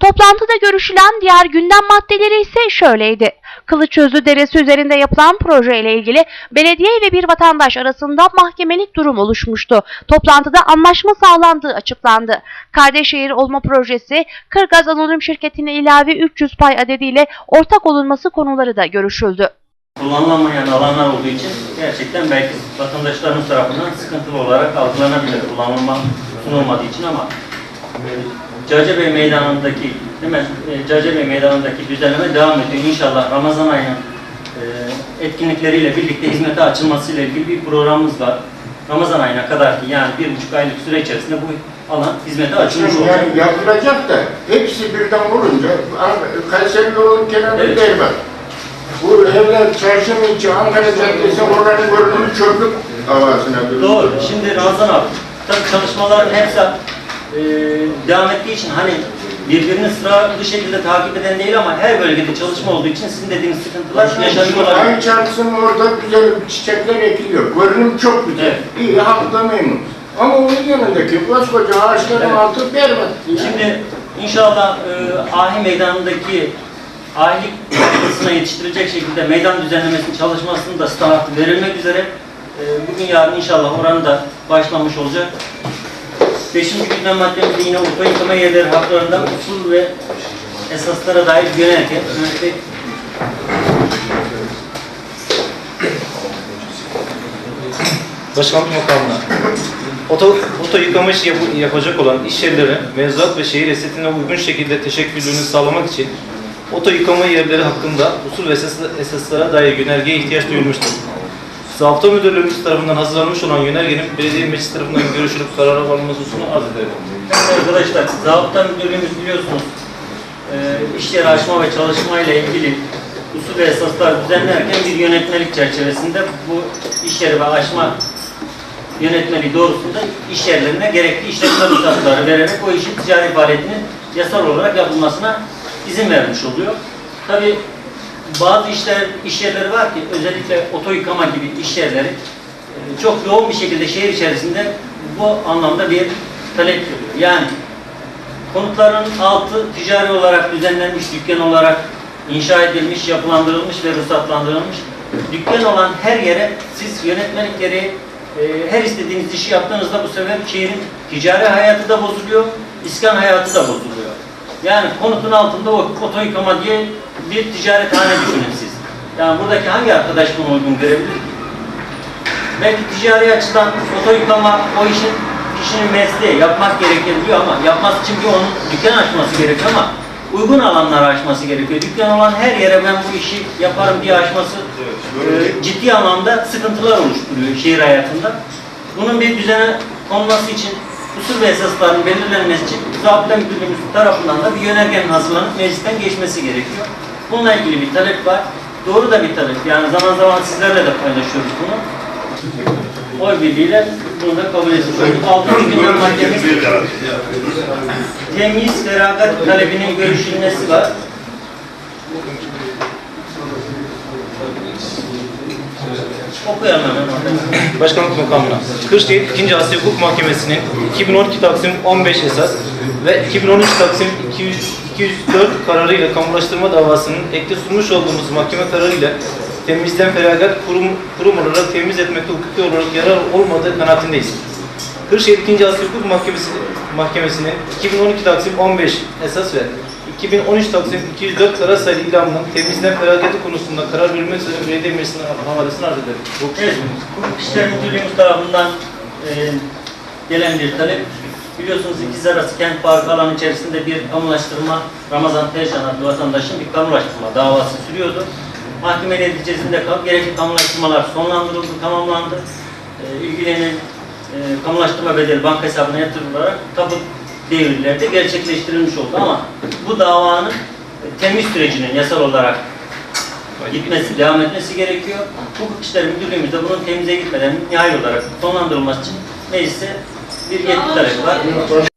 Toplantıda görüşülen diğer gündem maddeleri ise şöyleydi. Kılıçözü Deresi üzerinde yapılan projeyle ilgili belediye ve bir vatandaş arasında mahkemelik durum oluşmuştu. Toplantıda anlaşma sağlandığı açıklandı. Kardeşşehir olma projesi Kırgaz Anonim Şirketi'ne ilave 300 pay adediyle ortak olunması konuları da görüşüldü. kullanılamayan alanlar olduğu için gerçekten belki vatandaşlarımız tarafından sıkıntılı olarak algılanabilir kullanılma sunulmadığı için ama Cacabey Meydanı'ndaki hemen e, Cacabey Meydanı'ndaki düzenleme devam ediyor. İnşallah Ramazan ayının e, etkinlikleriyle birlikte hizmete açılmasıyla ilgili bir programımız var. Ramazan ayına kadar ki yani bir buçuk aylık süre içerisinde bu alan hizmete açılmış olacak. Yani yapılacak da hepsi birden olunca Kayseri yolunun kenarında Evet. var. Bu evler çarşının içi Ankara Caddesi oranın görünümü çöplük havasına dönüyor. Doğru. Şimdi Ramazan abi, tabii çalışmaların hepsi e, devam ettiği için hani birbirini sıralı şekilde takip eden değil ama her bölgede çalışma olduğu için sizin dediğiniz sıkıntılar yaşanıyor olabilir. Aynı çarşısının orada güzel çiçekler ekiliyor. Görünüm çok güzel. Evet. İyi, halk da memnun. Ama onun yanındaki koskoca ağaçların Evet. altı berbat. Yani. Şimdi inşallah e, Ahi Meydanı'ndaki ahilik noktasına yetiştirecek şekilde meydan düzenlemesinin çalışmasının da startı verilmek üzere. E, bugün yarın inşallah oranı da başlamış olacak. Beşinci gündem maddemizde yine Urfa yıkama yerleri haklarında usul ve esaslara dair Mehmet Bey Başkanlık makamına oto, oto yıkama işi yap- yapacak olan iş yerleri mevzuat ve şehir esnetine uygun şekilde teşekkürlüğünü sağlamak için oto yıkama yerleri hakkında usul ve esas, esaslara dair yönergeye ihtiyaç duyulmuştur. Zabıta Müdürlüğümüz tarafından hazırlanmış olan yönergenin belediye meclis tarafından görüşülüp karara varılması hususunu arz ederim. Arkadaşlar, Zabıta Müdürlüğümüz biliyorsunuz e, iş yeri açma ve çalışma ile ilgili usul ve esaslar düzenlerken bir yönetmelik çerçevesinde bu iş yeri ve açma yönetmeliği doğrusunda iş yerlerine gerekli işletme ruhsatları vererek o işin ticari faaliyetinin yasal olarak yapılmasına izin vermiş oluyor. Tabi bazı işler, iş yerleri var ki özellikle oto yıkama gibi iş yerleri e, çok yoğun bir şekilde şehir içerisinde bu anlamda bir talep görüyor. Yani konutların altı ticari olarak düzenlenmiş, dükkan olarak inşa edilmiş, yapılandırılmış ve ruhsatlandırılmış. Dükkan olan her yere siz yönetmelik gereği e, her istediğiniz işi yaptığınızda bu sefer şehrin ticari hayatı da bozuluyor, iskan hayatı da bozuluyor. Yani konutun altında o oto yıkama diye bir ticarethane düşünün siz. Yani buradaki hangi arkadaş bunu uygun görebilir ki? Belki ticari açıdan oto yıkama o işin kişinin mesleği yapmak gerekebiliyor ama yapması için bir onun dükkan açması gerekiyor ama uygun alanlara açması gerekiyor. Dükkan olan her yere ben bu işi yaparım diye açması e, ciddi anlamda sıkıntılar oluşturuyor şehir hayatında. Bunun bir düzene konması için usul ve esasların belirlenmesi için Zabıta Müdürlüğümüz tarafından da bir yönergenin hazırlanıp meclisten geçmesi gerekiyor. Bununla ilgili bir talep var. Doğru da bir talep. Yani zaman zaman sizlerle de paylaşıyoruz bunu. Oy birliğiyle bunu da kabul etmiş olduk. Altıncı gündem maddemiz temiz feragat talebinin görüşülmesi var. Okuyalım hemen orada. Başkanlık makamına. Kırşehir 2. Asya Hukuk Mahkemesi'nin 2012 Taksim 15 esas ve 2013 Taksim 200, 204 kararıyla kamulaştırma davasının ekte sunmuş olduğumuz mahkeme kararıyla temizden feragat kurum, kurum olarak temiz etmekte hukuki olarak yarar olmadığı kanaatindeyiz. Kırşehir 2. Asya Hukuk Mahkemesi, Mahkemesi'nin 2012 Taksim 15 esas ve 2013 Taksim 204 karar sayılı ilamının temizden feragati konusunda karar verilmek üzere belediye meclisine havalesini arz ederim. Evet, Hukuk İşleri Müdürlüğümüz tarafından e, gelen bir talep. Biliyorsunuz ikiz arası kent parkı alanı içerisinde bir kamulaştırma, Ramazan Perşan adlı vatandaşın bir kamulaştırma davası sürüyordu. Mahkeme neticesinde gerekli kamulaştırmalar sonlandırıldı, tamamlandı. E, ilgilenen e, kamulaştırma bedeli banka hesabına yatırılarak tapu devirlerde gerçekleştirilmiş oldu ama bu davanın e, temiz sürecinin yasal olarak gitmesi, devam etmesi gerekiyor. Hukuk İşleri Müdürlüğümüzde bunun temize gitmeden nihai olarak sonlandırılması için meclise bir yetki var.